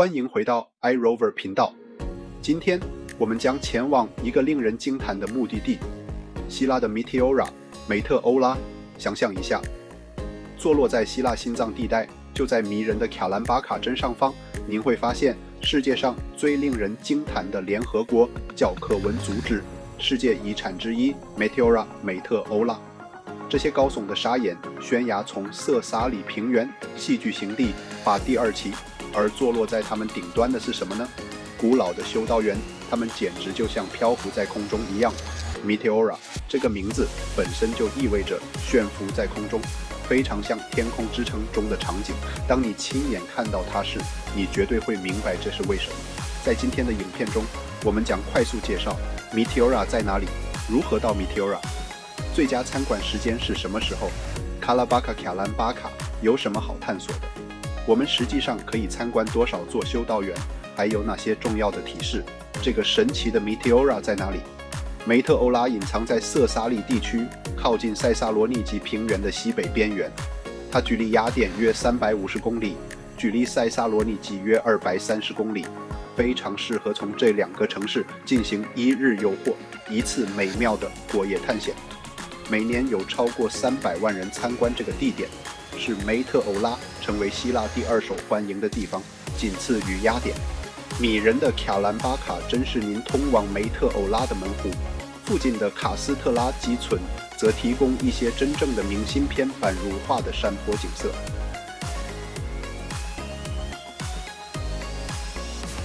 欢迎回到 iRover 频道。今天我们将前往一个令人惊叹的目的地——希腊的 Meteora 美特欧拉。想象一下，坐落在希腊心脏地带，就在迷人的卡兰巴卡镇上方，您会发现世界上最令人惊叹的联合国教科文组织世界遗产之一 Meteora 美特欧拉。这些高耸的砂岩悬崖从色萨里平原戏剧型地把第二期，而坐落在它们顶端的是什么呢？古老的修道院，它们简直就像漂浮在空中一样。Meteora 这个名字本身就意味着悬浮在空中，非常像《天空之城》中的场景。当你亲眼看到它时，你绝对会明白这是为什么。在今天的影片中，我们将快速介绍 Meteora 在哪里，如何到 Meteora。最佳参观时间是什么时候？卡拉巴卡卡兰巴卡有什么好探索的？我们实际上可以参观多少座修道院？还有哪些重要的提示？这个神奇的 Meteora 在哪里？梅特欧拉隐藏在色萨利地区，靠近塞萨罗尼基平原的西北边缘。它距离雅典约三百五十公里，距离塞萨罗尼基约二百三十公里，非常适合从这两个城市进行一日游或一次美妙的过夜探险。每年有超过三百万人参观这个地点，使梅特欧拉成为希腊第二受欢迎的地方，仅次于雅典。迷人的卡兰巴卡真是您通往梅特欧拉的门户。附近的卡斯特拉基村则提供一些真正的明信片般如画的山坡景色。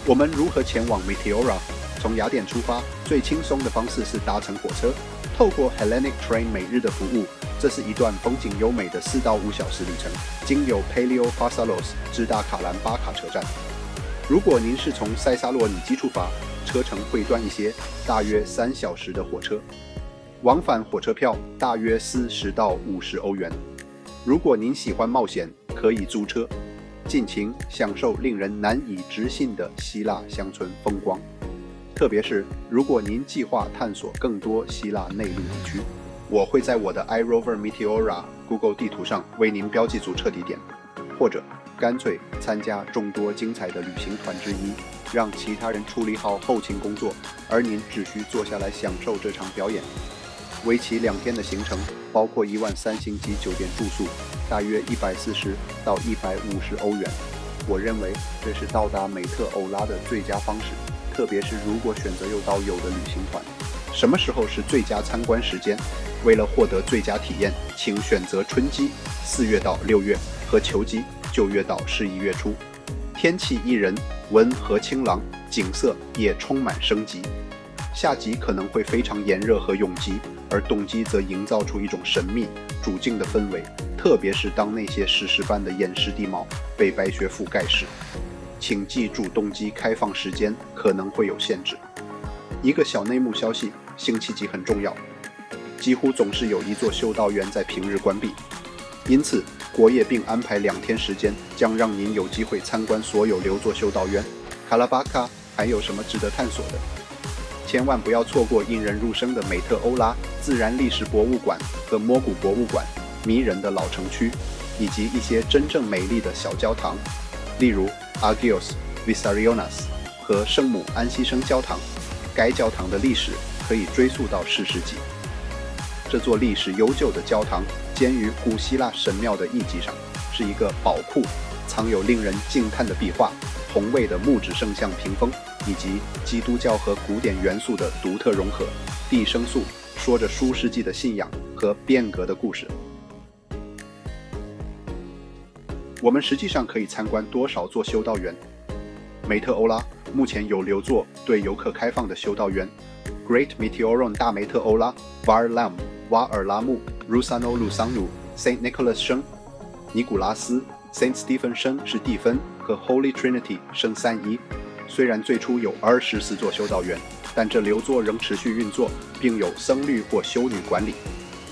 我们如何前往 Meteora？从雅典出发，最轻松的方式是搭乘火车。透过 Hellenic Train 每日的服务，这是一段风景优美的四到五小时旅程，经由 p a l e o p a s a l o s 直达卡兰巴卡车站。如果您是从塞萨洛尼基出发，车程会短一些，大约三小时的火车，往返火车票大约四十到五十欧元。如果您喜欢冒险，可以租车，尽情享受令人难以置信的希腊乡村风光。特别是如果您计划探索更多希腊内陆地区，我会在我的 iRover Meteora Google 地图上为您标记组彻底点，或者干脆参加众多精彩的旅行团之一，让其他人处理好后勤工作，而您只需坐下来享受这场表演。为期两天的行程包括一万三星级酒店住宿，大约一百四十到一百五十欧元。我认为这是到达美特欧拉的最佳方式。特别是如果选择有导游的旅行团，什么时候是最佳参观时间？为了获得最佳体验，请选择春季（四月到六月）和秋季（九月到十一月初）。天气宜人，温和清朗，景色也充满生机。夏季可能会非常炎热和拥挤，而冬季则营造出一种神秘、主静的氛围，特别是当那些石狮般的岩石地貌被白雪覆盖时。请记住，动机开放时间可能会有限制。一个小内幕消息：星期几很重要，几乎总是有一座修道院在平日关闭，因此国业并安排两天时间，将让您有机会参观所有留座修道院。卡拉巴卡还有什么值得探索的？千万不要错过引人入胜的美特欧拉自然历史博物馆和摸古博物馆，迷人的老城区，以及一些真正美丽的小教堂，例如。Argios Visarionas 和圣母安息生教堂，该教堂的历史可以追溯到四世纪。这座历史悠久的教堂建于古希腊神庙的遗迹上，是一个宝库，藏有令人惊叹的壁画、宏伟的木质圣像屏风，以及基督教和古典元素的独特融合。地生素说着数世纪的信仰和变革的故事。我们实际上可以参观多少座修道院？梅特欧拉目前有六座对游客开放的修道院：Great Meteoron 大梅特欧拉、Varlam 瓦尔拉姆、Rusano 鲁桑努、Saint Nicholas 生、尼古拉斯、Saint Stephen 生是蒂芬和 Holy Trinity 圣三一。虽然最初有二十四座修道院，但这六座仍持续运作，并由僧侣或修女管理。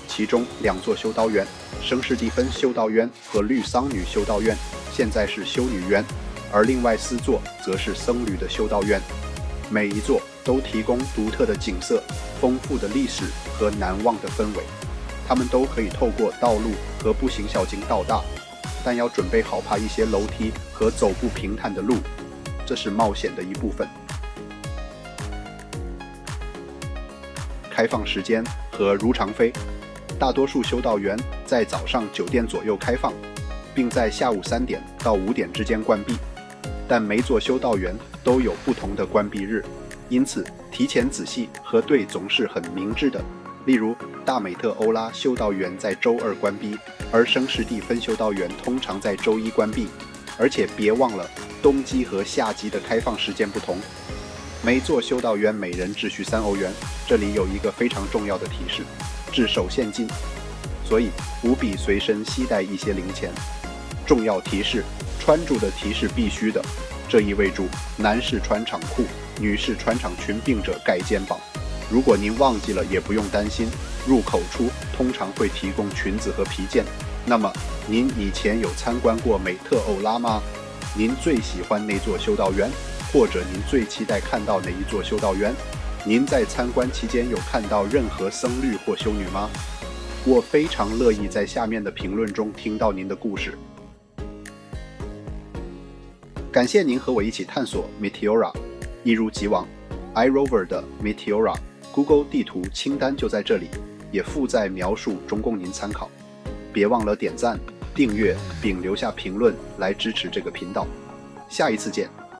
其中两座修道院。圣史蒂芬修道院和绿桑女修道院现在是修女院，而另外四座则是僧侣的修道院。每一座都提供独特的景色、丰富的历史和难忘的氛围。他们都可以透过道路和步行小径到达，但要准备好爬一些楼梯和走不平坦的路。这是冒险的一部分。开放时间和如常飞，大多数修道院在早上九点左右开放，并在下午三点到五点之间关闭。但每座修道院都有不同的关闭日，因此提前仔细核对总是很明智的。例如，大美特欧拉修道院在周二关闭，而生士地分修道院通常在周一关闭。而且别忘了，冬季和夏季的开放时间不同。每座修道院每人只需三欧元。这里有一个非常重要的提示：至手现金，所以务必随身携带一些零钱。重要提示：穿着的提示必须的，这意味着男士穿长裤，女士穿长裙，并者盖肩膀。如果您忘记了，也不用担心，入口处通常会提供裙子和皮件。那么，您以前有参观过美特欧拉吗？您最喜欢那座修道院，或者您最期待看到哪一座修道院？您在参观期间有看到任何僧侣或修女吗？我非常乐意在下面的评论中听到您的故事。感谢您和我一起探索 Meteora，一如既往，iRover 的 Meteora Google 地图清单就在这里，也附在描述中供您参考。别忘了点赞、订阅并留下评论来支持这个频道。下一次见。